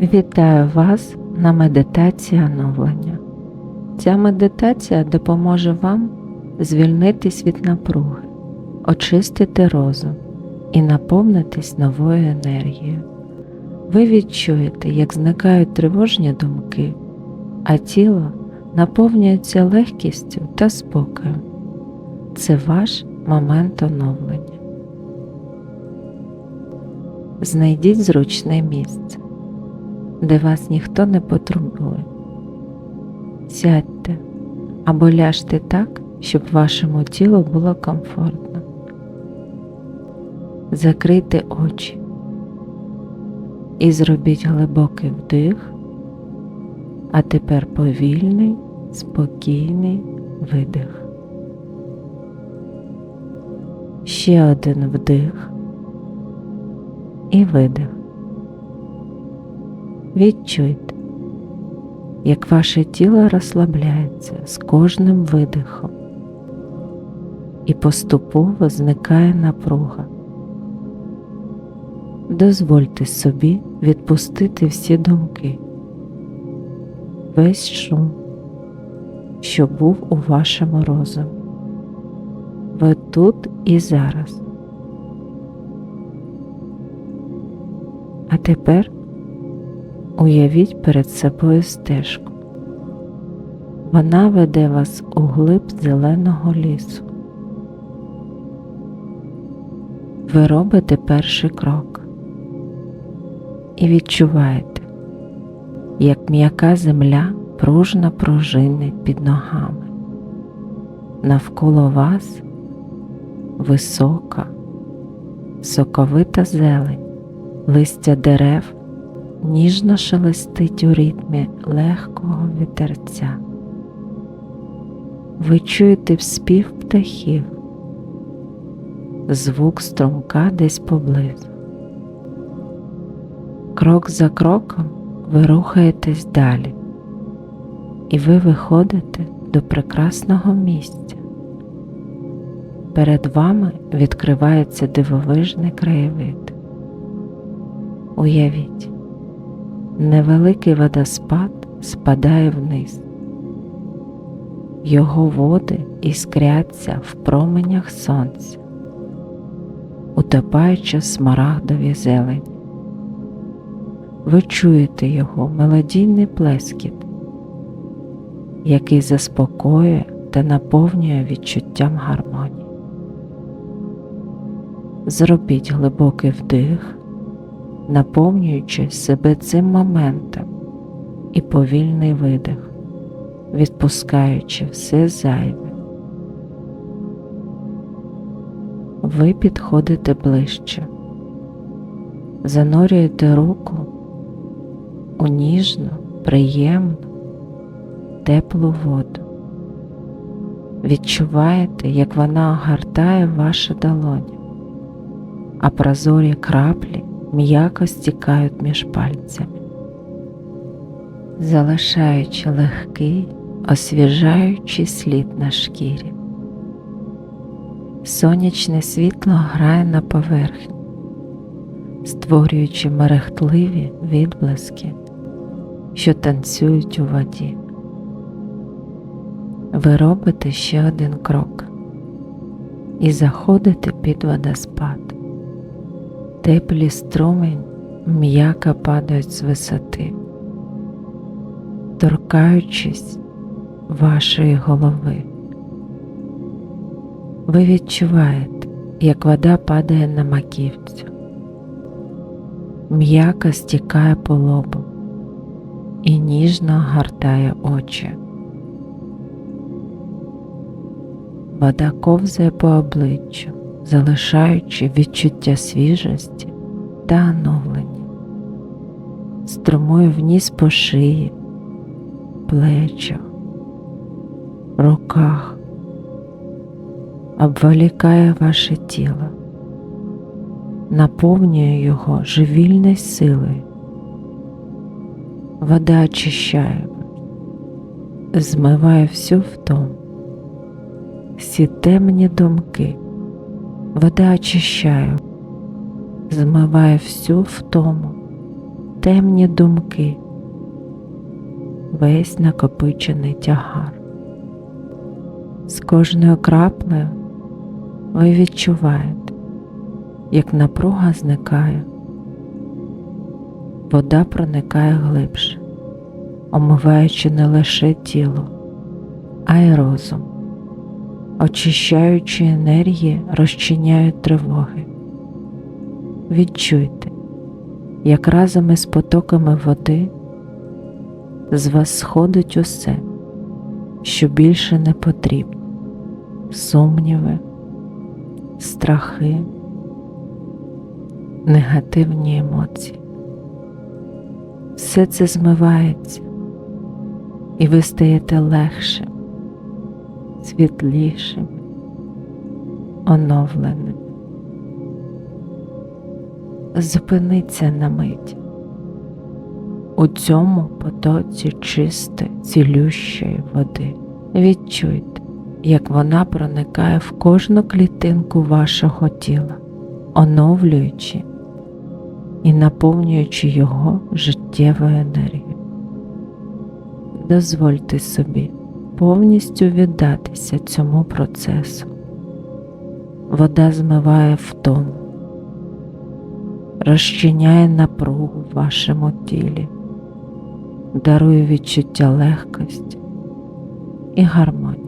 Вітаю вас на медитації оновлення. Ця медитація допоможе вам звільнитись від напруги, очистити розум і наповнитись новою енергією. Ви відчуєте, як зникають тривожні думки, а тіло наповнюється легкістю та спокоєм. Це ваш момент оновлення. Знайдіть зручне місце, де вас ніхто не потребує. Сядьте або ляжте так, щоб вашому тілу було комфортно. Закрийте очі і зробіть глибокий вдих, а тепер повільний, спокійний видих. Ще один вдих і видих. Відчуйте, як ваше тіло розслабляється з кожним видихом і поступово зникає напруга. Дозвольте собі відпустити всі думки, весь шум, що був у вашому розумі. Ви тут і зараз. А тепер уявіть перед собою стежку. Вона веде вас у глиб зеленого лісу. Ви робите перший крок і відчуваєте, як м'яка земля пружно пружинить під ногами. Навколо вас висока, соковита зелень, листя дерев ніжно шелестить у ритмі легкого вітерця. Ви чуєте спів птахів, звук струмка десь поблизу. Крок за кроком ви рухаєтесь далі, і ви виходите до прекрасного місця. Перед вами відкривається дивовижний краєвид. Уявіть, невеликий водоспад спадає вниз. Його води іскряться в променях сонця, утопаючи смарагдові зелені. Ви чуєте його мелодійний плескіт, який заспокоює та наповнює відчуттям гармонії. Зробіть глибокий вдих, наповнюючи себе цим моментом і повільний видих, відпускаючи все зайве. Ви підходите ближче, занурюєте руку у ніжну, приємну, теплу воду. Відчуваєте, як вона огортає вашу долоню, а прозорі краплі м'яко стікають між пальцями, залишаючи легкий, освіжаючий слід на шкірі. Сонячне світло грає на поверхні, створюючи мерехтливі відблиски, що танцюють у воді. Ви робите ще один крок і заходите під водоспад. Теплі струмень м'яко падають з висоти, торкаючись вашої голови. Ви відчуваєте, як вода падає на маківцю, м'яко стікає по лобу і ніжно гортає очі. Вода ковзає по обличчю, залишаючи відчуття свіжості та оновлення, струмує вниз по шиї, плечах, руках, обволікає ваше тіло, наповнює його живільною силою. Вода очищає, змиває всю втому всі темні думки. Вода очищає, змиває всю втому темні думки, весь накопичений тягар. З кожною краплею ви відчуваєте, як напруга зникає, вода проникає глибше, омиваючи не лише тіло, а й розум, очищаючи енергії, розчиняють тривоги. Відчуйте, як разом із потоками води з вас сходить усе, що більше не потрібно, сумніви, страхи, негативні емоції. Все це змивається, і ви стаєте легшим, світлішим, оновленим. Зупиниться на мить у цьому потоці чисте, цілющої води. Відчуйте, як вона проникає в кожну клітинку вашого тіла, оновлюючи і наповнюючи його життєвою енергією. Дозвольте собі повністю віддатися цьому процесу. Вода змиває втому, розчиняє напругу в вашому тілі, дарує відчуття легкості і гармонії.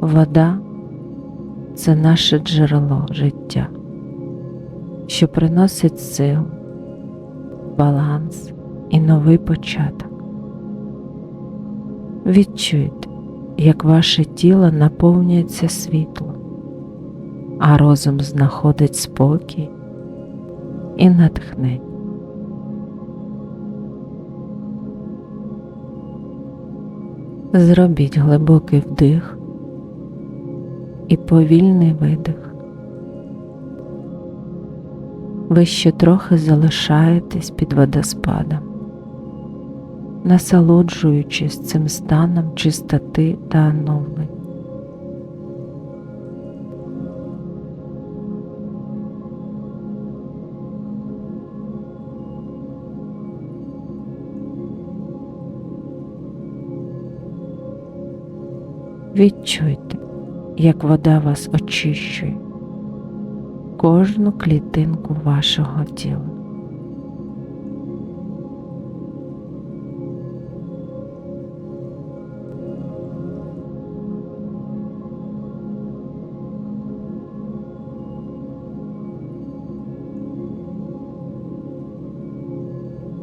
Вода це наше джерело життя, що приносить силу, баланс і новий початок. Відчуйте, як ваше тіло наповнюється світлом, а розум знаходить спокій і натхнення. Зробіть глибокий вдих і повільний видих. Ви ще трохи залишаєтесь під водоспадом, насолоджуючись цим станом чистоти та оновлення. Відчуйте, як вода вас очищує кожну клітинку вашого тіла.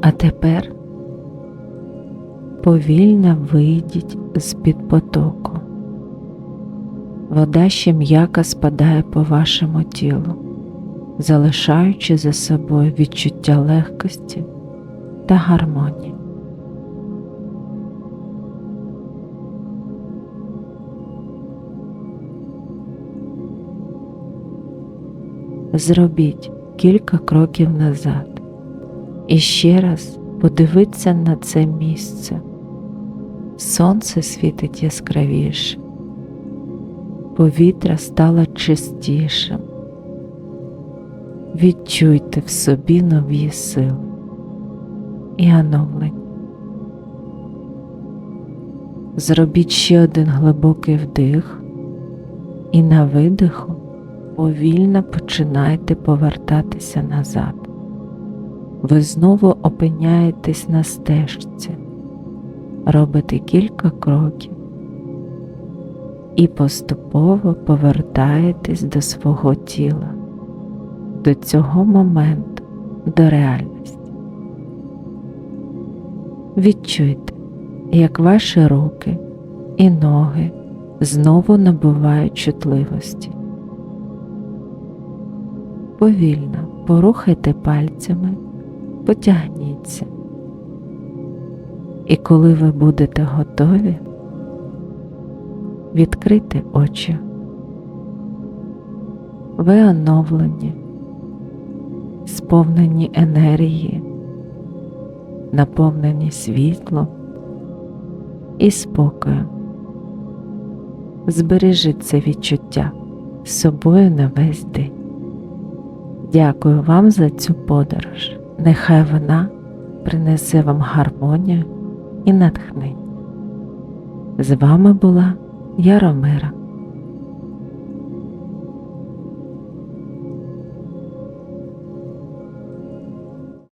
А тепер повільно вийдіть з-під потоку. Вода ще м'яко спадає по вашому тілу, залишаючи за собою відчуття легкості та гармонії. Зробіть кілька кроків назад і ще раз подивіться на це місце. Сонце світить яскравіше, повітря стало чистішим. Відчуйте в собі нові сили і оновлення. Зробіть ще один глибокий вдих і на видиху повільно починайте повертатися назад. Ви знову опиняєтесь на стежці, робите кілька кроків і поступово повертаєтесь до свого тіла, до цього моменту, до реальності. Відчуйте, як ваші руки і ноги знову набувають чутливості. Повільно порухайте пальцями, потягніться. І коли ви будете готові, відкрити очі. Ви оновлені, сповнені енергії, наповнені світлом і спокоєм. збережіть це відчуття з собою на весь день. Дякую вам за цю подорож. Нехай вона принесе вам гармонію і натхнення. З вами була Яромира.